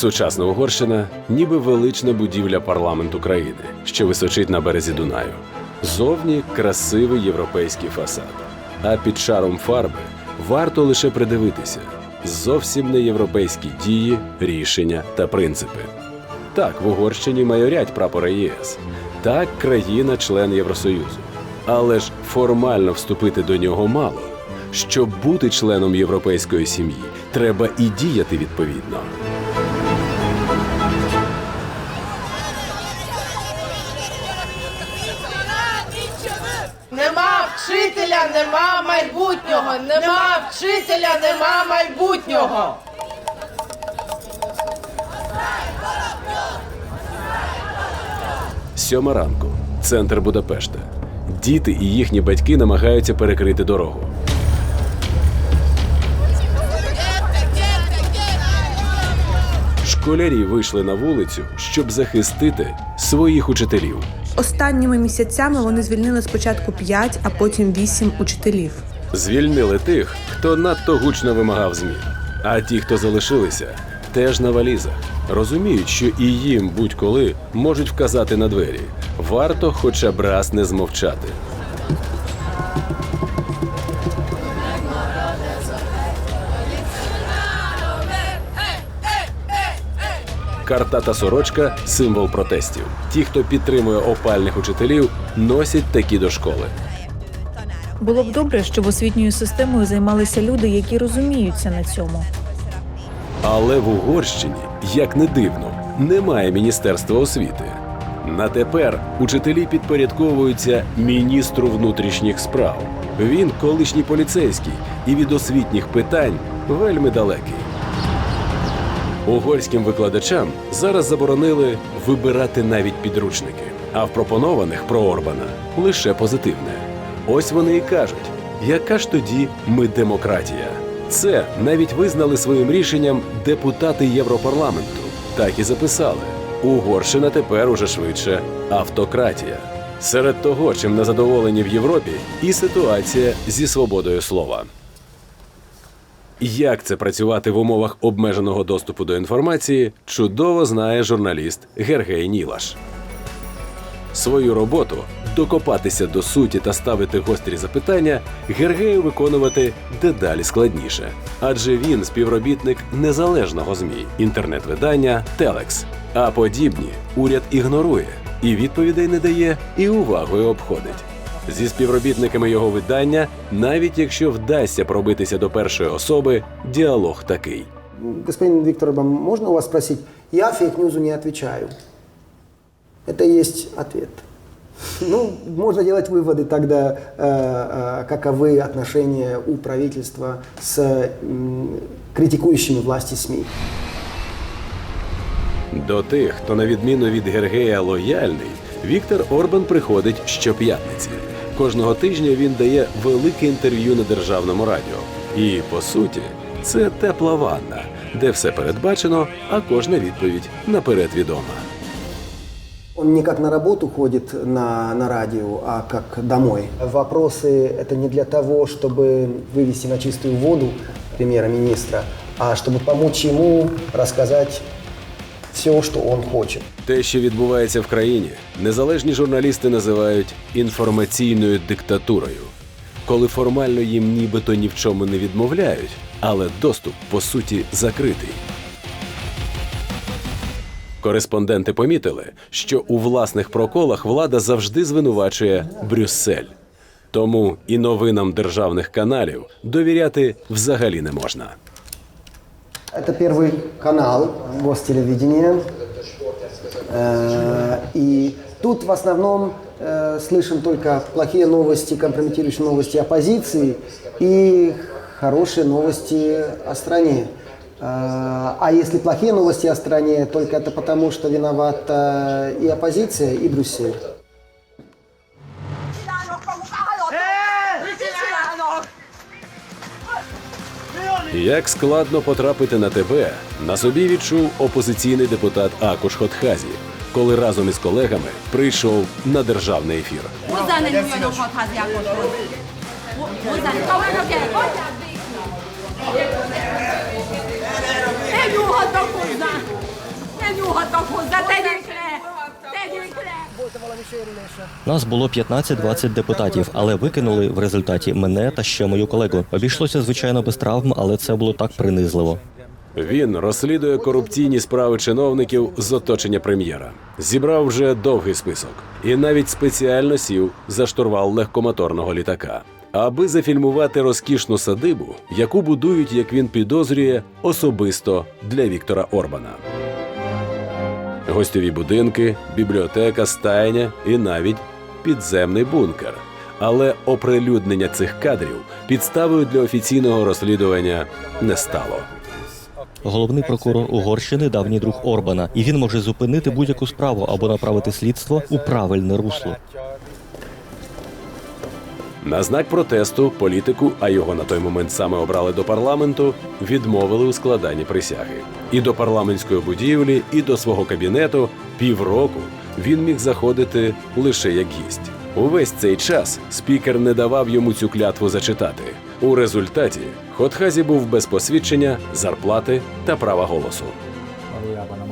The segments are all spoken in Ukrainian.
Сучасна Угорщина ніби велична будівля парламенту країни, що височить на березі Дунаю. Зовні красивий європейський фасад. А під шаром фарби варто лише придивитися зовсім не європейські дії, рішення та принципи. Так, в Угорщині майорять прапори ЄС. Так, країна-член Євросоюзу. Але ж формально вступити до нього мало. Щоб бути членом європейської сім'ї, треба і діяти відповідно. Майбутнього. Нема вчителя, нема майбутнього. Сьома ранку, центр Будапешта. Діти і їхні батьки намагаються перекрити дорогу. Школярі вийшли на вулицю, щоб захистити своїх учителів. Останніми місяцями вони звільнили спочатку 5, а потім 8 учителів. Звільнили тих, хто надто гучно вимагав змін. А ті, хто залишилися, теж на валізах. Розуміють, що і їм будь-коли можуть вказати на двері. Варто хоча б раз не змовчати. Карта та сорочка символ протестів. Ті, хто підтримує опальних учителів, носять такі до школи. Було б добре, щоб освітньою системою займалися люди, які розуміються на цьому. Але в Угорщині, як не дивно, немає міністерства освіти. На тепер учителі підпорядковуються міністру внутрішніх справ. Він колишній поліцейський і від освітніх питань вельми далекий. Угорським викладачам зараз заборонили вибирати навіть підручники, а в пропонованих про Орбана лише позитивне. Ось вони і кажуть, яка ж тоді ми демократія. Це навіть визнали своїм рішенням депутати Європарламенту. Так і записали. Угорщина тепер уже швидше автократія. Серед того, чим незадоволені в Європі, і ситуація зі свободою слова. Як це працювати в умовах обмеженого доступу до інформації, чудово знає журналіст Гергей Нілаш. Свою роботу докопатися до суті та ставити гострі запитання Гергею виконувати дедалі складніше, адже він співробітник незалежного змі, інтернет-видання Телекс. А подібні уряд ігнорує і відповідей не дає, і увагою обходить. Зі співробітниками його видання, навіть якщо вдасться пробитися до першої особи, діалог такий. Господин Виктор можно у вас спросить? Я фейк-ньюзу не. Это и есть ответ. Ну, можно делать выводы тогда, э, э, каковы отношения у правительства с м, критикующими власти СМИ. До тих, хто на відміну від Гергея лояльний, Віктор Орбан приходить щоп'ятниці. Кожного тижня він дає велике інтерв'ю на державному радіо. І по суті, це тепла ванна, де все передбачено, а кожна відповідь наперед відома. Он не как на работу ходит на, на радио, а как домой. Вопросы это не для того, чтобы вывести на чистую воду премьера-министра, а чтобы помочь ему рассказать все, что он хочет. Те, що відбувається в країні, незалежні журналісти називають інформаційною диктатурою, коли формально їм нібито ні в чому не відмовляють, але доступ по суті закритий. Кореспонденти помітили, що у власних проколах влада завжди звинувачує Брюссель. Тому і новинам державних каналів довіряти взагалі не можна. Это первый канал гостелевидения. Э, И тут в основном э, слышим только плохие новости, компрометирующие новости оппозиции и хорошие новости о стране. Э, А если плохие новости о стране, только это потому, что виновата и оппозиция, и Брюссель. Як складно потрапити на ТБ, на собі відчув опозиційний депутат Акуш Хотхазі, коли разом із колегами прийшов на державний ефір. Nem nyúlhatnak hozzá. nyugodtak hozzá, tegyék le! Tegyék le! Нас було 15-20 депутатів, але викинули в результаті мене та ще мою колегу. Обійшлося звичайно без травм, але це було так принизливо. Він розслідує корупційні справи чиновників з оточення прем'єра. Зібрав вже довгий список і навіть спеціально сів за штурвал легкомоторного літака, аби зафільмувати розкішну садибу, яку будують, як він підозрює, особисто для Віктора Орбана. Гостьові будинки, бібліотека, стайня і навіть підземний бункер. Але оприлюднення цих кадрів підставою для офіційного розслідування не стало. Головний прокурор Угорщини давній друг Орбана, і він може зупинити будь-яку справу або направити слідство у правильне русло. На знак протесту політику, а його на той момент саме обрали до парламенту, відмовили у складанні присяги. І до парламентської будівлі, і до свого кабінету півроку він міг заходити лише як гість. Увесь цей час спікер не давав йому цю клятву зачитати. У результаті Хотхазі був без посвідчення, зарплати та права голосу.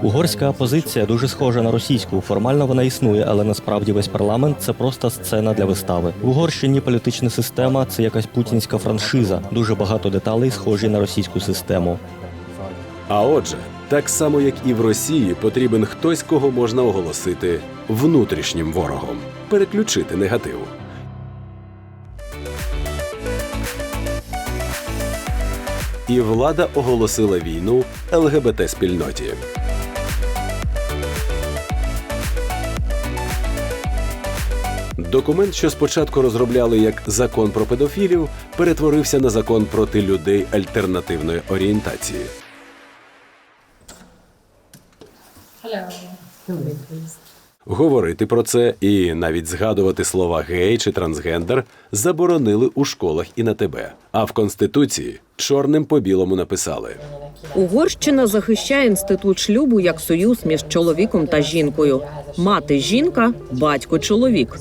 Угорська опозиція дуже схожа на російську. Формально вона існує, але насправді весь парламент це просто сцена для вистави. В Угорщині політична система це якась путінська франшиза. Дуже багато деталей схожі на російську систему. А отже, так само як і в Росії, потрібен хтось, кого можна оголосити внутрішнім ворогом, переключити негатив. І влада оголосила війну ЛГБТ спільноті. Документ, що спочатку розробляли як закон про педофілів, перетворився на закон проти людей альтернативної орієнтації. Говорити про це і навіть згадувати слова гей чи трансгендер заборонили у школах і на тебе. А в конституції чорним по білому написали: Угорщина захищає інститут шлюбу як союз між чоловіком та жінкою. Мати жінка, батько чоловік.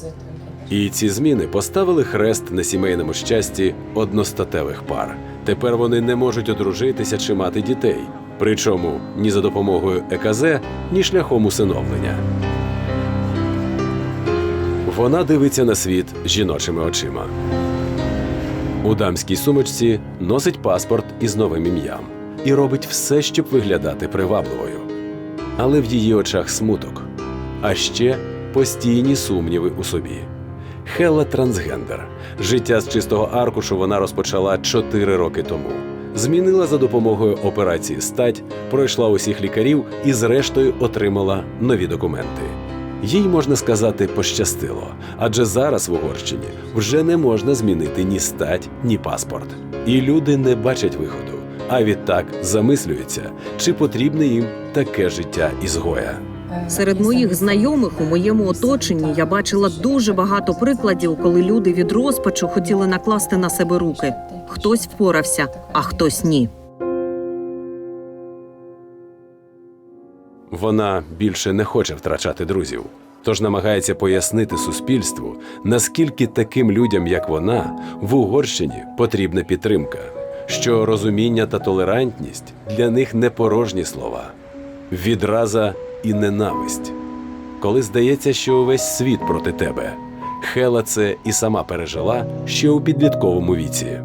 І ці зміни поставили хрест на сімейному щасті одностатевих пар. Тепер вони не можуть одружитися чи мати дітей, причому ні за допомогою ЕКЗ, ні шляхом усиновлення. Вона дивиться на світ жіночими очима. У дамській сумочці носить паспорт із новим ім'ям і робить все, щоб виглядати привабливою. Але в її очах смуток, а ще постійні сумніви у собі. Хелла трансгендер. Життя з чистого аркушу вона розпочала 4 роки тому. Змінила за допомогою операції стать, пройшла усіх лікарів і, зрештою, отримала нові документи. Їй можна сказати пощастило, адже зараз в Угорщині вже не можна змінити ні стать, ні паспорт. І люди не бачать виходу, а відтак замислюються, чи потрібне їм таке життя ізгоя. Серед моїх знайомих у моєму оточенні я бачила дуже багато прикладів, коли люди від розпачу хотіли накласти на себе руки. Хтось впорався, а хтось ні. Вона більше не хоче втрачати друзів, тож намагається пояснити суспільству, наскільки таким людям, як вона, в Угорщині потрібна підтримка, що розуміння та толерантність для них не порожні слова, відраза і ненависть. Коли здається, що увесь світ проти тебе, Хела це і сама пережила ще у підлітковому віці.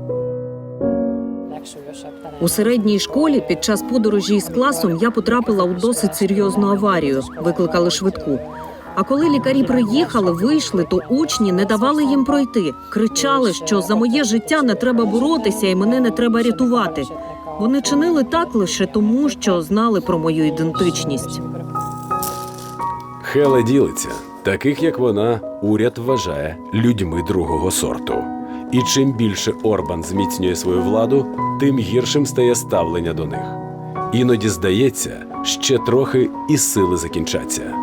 У середній школі під час подорожі із класом я потрапила у досить серйозну аварію. Викликали швидку. А коли лікарі приїхали, вийшли, то учні не давали їм пройти. Кричали, що за моє життя не треба боротися і мене не треба рятувати. Вони чинили так лише тому, що знали про мою ідентичність. Хела ділиться. Таких як вона, уряд вважає людьми другого сорту. І чим більше Орбан зміцнює свою владу, тим гіршим стає ставлення до них. Іноді здається, ще трохи і сили закінчаться.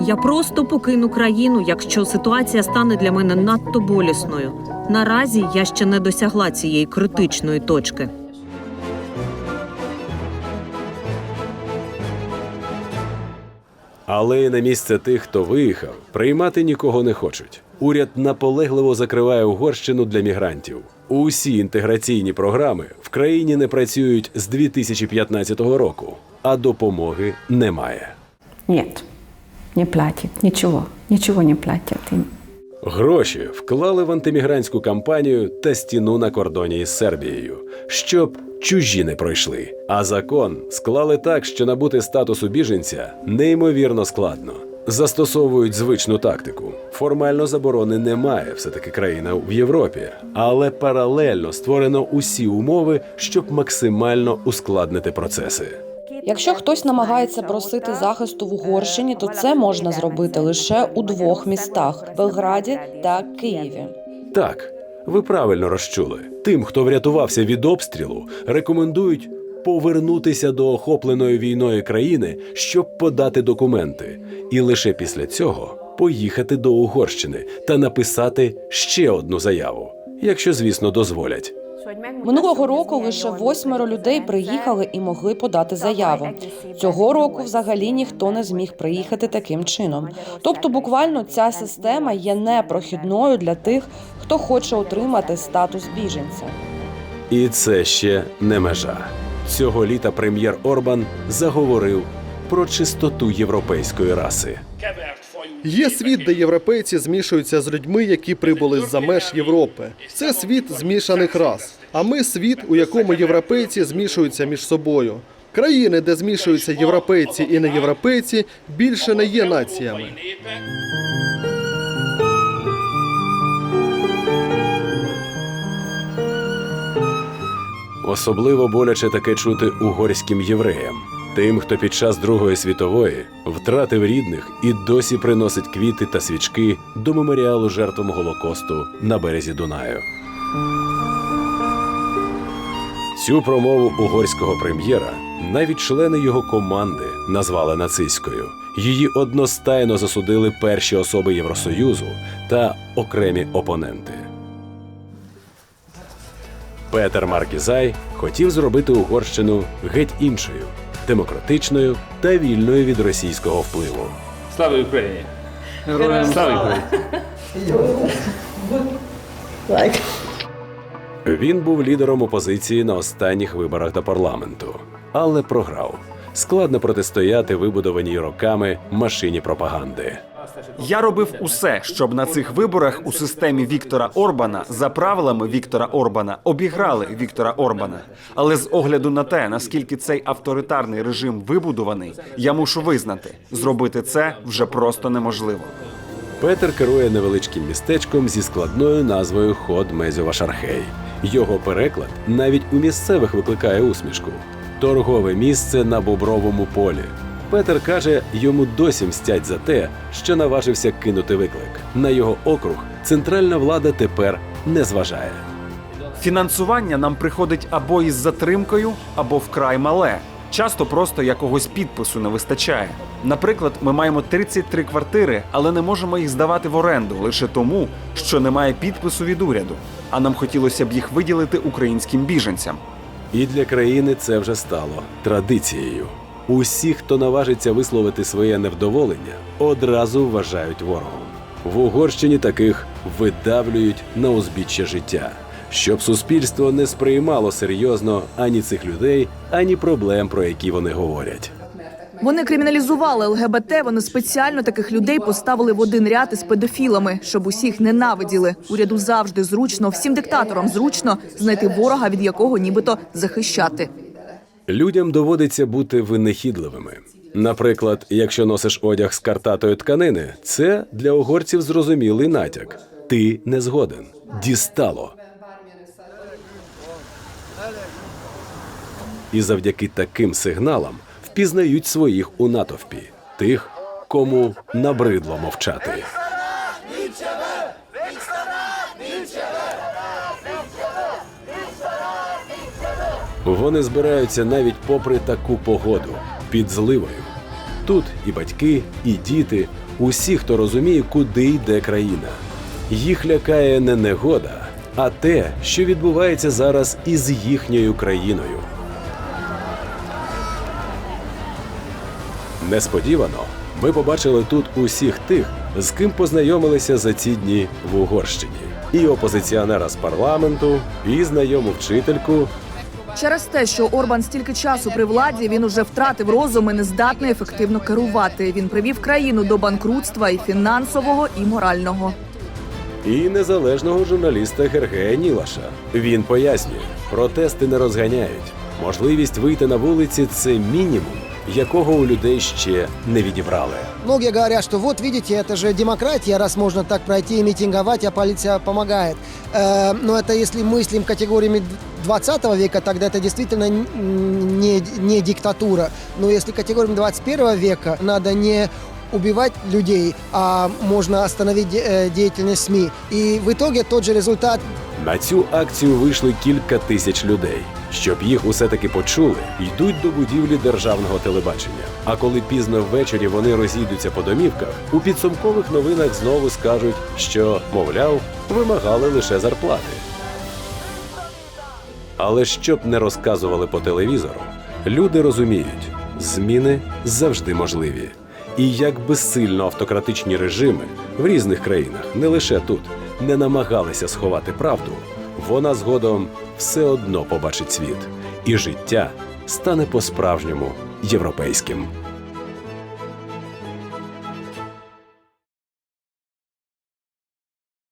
Я просто покину країну, якщо ситуація стане для мене надто болісною. Наразі я ще не досягла цієї критичної точки. Але і на місце тих, хто виїхав, приймати нікого не хочуть. уряд наполегливо закриває Угорщину для мігрантів. Усі інтеграційні програми в країні не працюють з 2015 року, а допомоги немає. Нет, не платит, ничего, ничего не платят им. Гроші вклали в антимігрантську кампанію та стіну на кордоні із Сербією, щоб чужі не пройшли. А закон склали так, що набути статусу біженця неймовірно складно. Застосовують звичну тактику. Формально заборони немає, все таки країна в Європі, але паралельно створено усі умови, щоб максимально ускладнити процеси. Якщо хтось намагається просити захисту в Угорщині, то це можна зробити лише у двох містах Белграді та Києві. Так, ви правильно розчули. Тим, хто врятувався від обстрілу, рекомендують повернутися до охопленої війною країни, щоб подати документи, і лише після цього поїхати до Угорщини та написати ще одну заяву, якщо, звісно, дозволять. Минулого року лише восьмеро людей приїхали і могли подати заяву. Цього року взагалі ніхто не зміг приїхати таким чином. Тобто, буквально ця система є непрохідною для тих, хто хоче отримати статус біженця. І це ще не межа. Цього літа прем'єр Орбан заговорив про чистоту європейської раси. Є світ, де європейці змішуються з людьми, які прибули з-за меж Європи. Це світ змішаних рас. А ми світ, у якому європейці змішуються між собою. Країни, де змішуються європейці і неєвропейці, більше не є націями. Особливо боляче таке чути угорським євреям, тим, хто під час Другої світової втратив рідних і досі приносить квіти та свічки до меморіалу жертвам Голокосту на березі Дунаю. Цю промову угорського прем'єра навіть члени його команди назвали нацистською. Її одностайно засудили перші особи Євросоюзу та окремі опоненти. Петер Маркізай хотів зробити Угорщину геть іншою, демократичною та вільною від російського впливу. Слава Україні! Слава Україні! Він був лідером опозиції на останніх виборах до парламенту, але програв. Складно протистояти вибудованій роками машині пропаганди. Я робив усе, щоб на цих виборах у системі Віктора Орбана за правилами Віктора Орбана обіграли Віктора Орбана. Але з огляду на те, наскільки цей авторитарний режим вибудований, я мушу визнати, зробити це вже просто неможливо. Петер керує невеличким містечком зі складною назвою Ход Мезьова Шархей. Його переклад навіть у місцевих викликає усмішку. Торгове місце на бобровому полі. Петер каже, йому досі мстять за те, що наважився кинути виклик. На його округ центральна влада тепер не зважає. Фінансування нам приходить або із затримкою, або вкрай мале. Часто просто якогось підпису не вистачає. Наприклад, ми маємо 33 квартири, але не можемо їх здавати в оренду лише тому, що немає підпису від уряду. А нам хотілося б їх виділити українським біженцям. І для країни це вже стало традицією. Усі, хто наважиться висловити своє невдоволення, одразу вважають ворогом. В Угорщині таких видавлюють на узбіччя життя, щоб суспільство не сприймало серйозно ані цих людей, ані проблем, про які вони говорять. Вони криміналізували ЛГБТ. Вони спеціально таких людей поставили в один ряд із педофілами, щоб усіх ненавиділи. Уряду завжди зручно, всім диктаторам зручно знайти ворога, від якого нібито захищати. Людям доводиться бути винахідливими. Наприклад, якщо носиш одяг з картатої тканини, це для угорців зрозумілий натяк. Ти не згоден. Дістало. І завдяки таким сигналам впізнають своїх у натовпі, тих, кому набридло мовчати. Вони збираються навіть попри таку погоду під зливою. Тут і батьки, і діти, усі, хто розуміє, куди йде країна. Їх лякає не негода, а те, що відбувається зараз із їхньою країною. Несподівано Ми побачили тут усіх тих, з ким познайомилися за ці дні в Угорщині. І опозиціонера з парламенту, і знайому вчительку, Через те, що Орбан стільки часу при владі, він уже втратив розум і не здатний ефективно керувати. Він привів країну до банкрутства і фінансового, і морального. і незалежного журналіста Гергея Нілаша. Він пояснює, протести не розганяють. Можливість вийти на вулиці це мінімум, якого у людей ще не відібрали. Многие говорят, что вот видите, это же демократия, раз можно так пройти и митинговать, а полиция помогает. Э, но это если мыслим категориями 20 века, тогда это действительно н- не, не диктатура. Но если категориями 21 века, надо не убивать людей, а можно остановить де- э, деятельность СМИ. И в итоге тот же результат На цю акцію вийшли кілька тисяч людей. Щоб їх усе таки почули, йдуть до будівлі державного телебачення. А коли пізно ввечері вони розійдуться по домівках, у підсумкових новинах знову скажуть, що, мовляв, вимагали лише зарплати. Але щоб не розказували по телевізору, люди розуміють, зміни завжди можливі. І як би сильно автократичні режими в різних країнах, не лише тут, не намагалися сховати правду, вона згодом все одно побачить світ, і життя стане по-справжньому європейським.